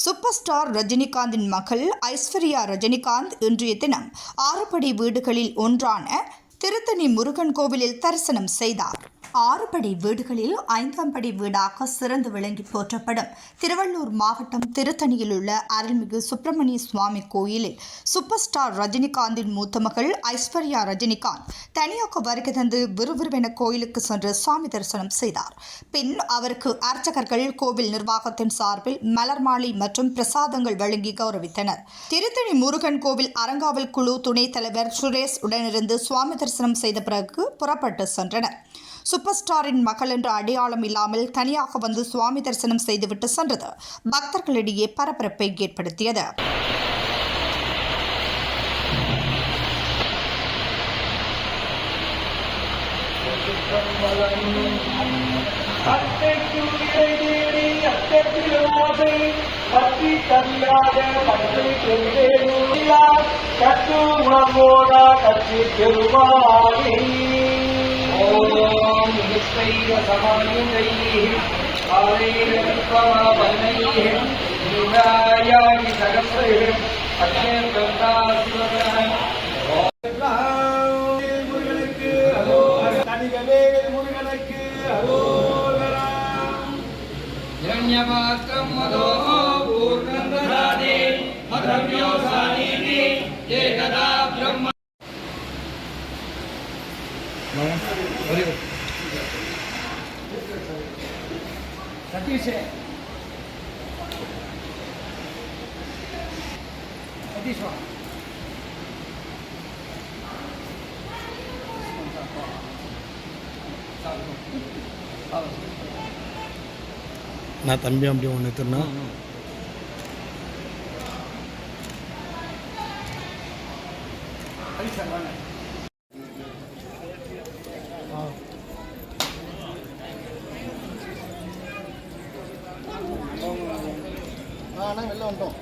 Super star ரஜினிகாந்தின் மகள் ஐஸ்வர்யா ரஜினிகாந்த் இன்றைய தினம் ஆறுபடி வீடுகளில் ஒன்றான திருத்தணி முருகன் கோவிலில் தரிசனம் செய்தார். ஆறு படி வீடுகளில் ஐந்தாம் படை வீடாக சிறந்து விளங்கி போற்றப்படும். திருவள்ளூர் மாவட்டம் திருத்தணியில் உள்ள அருள்மிகு சுப்பிரமணிய சுவாமி கோயிலில் சூப்பர் ஸ்டார் ரஜினிகாந்தின் மூத்த மகள் ஐஸ்வர்யா ரஜினிகாந்த் தனியாக வருகை தந்து விறுவிறுவென கோயிலுக்கு சென்று சுவாமி தரிசனம் செய்தார். பின் அவருக்கு அர்ச்சகர்கள் கோவில் நிர்வாகத்தின் சார்பில் மலர் மாலை மற்றும் பிரசாதங்கள் வழங்கி கௌரவித்தனர். திருத்தணி முருகன் கோவில் அறங்காவல் குழு துணைத் தலைவர் சுரேஷ் உடனிருந்து சுவாமி தரிசனம் செய்த பிறகு புறப்பட்டு சென்றனர். சூப்பர் ஸ்டாரின் மகள் என்ற அடையாளம் இல்லாமல் தனியாக வந்து சுவாமி தரிசனம் செய்துவிட்டு சென்றது. பக்தர்களிடையே பரபரப்பை ஏற்படுத்தியது. கட்டு உணவோடா கட்சி திருவாரி الطيب سمانيتيه قالين بالقرابنيه لنايا بسرسهم أشير بالناس ومنهم ധന്യവാക്കം മതോ പൂർണ്ണന്ദാദേ മധമ്യോ സാനീതി ഏകദാ ബ്രഹ്മ சதீஷ். சதீஷ் வா. நான் தம்பி அப்படி ஒன்று எடுத்துருந்தா ஆனால் వెళ్ళి ఉంటాం.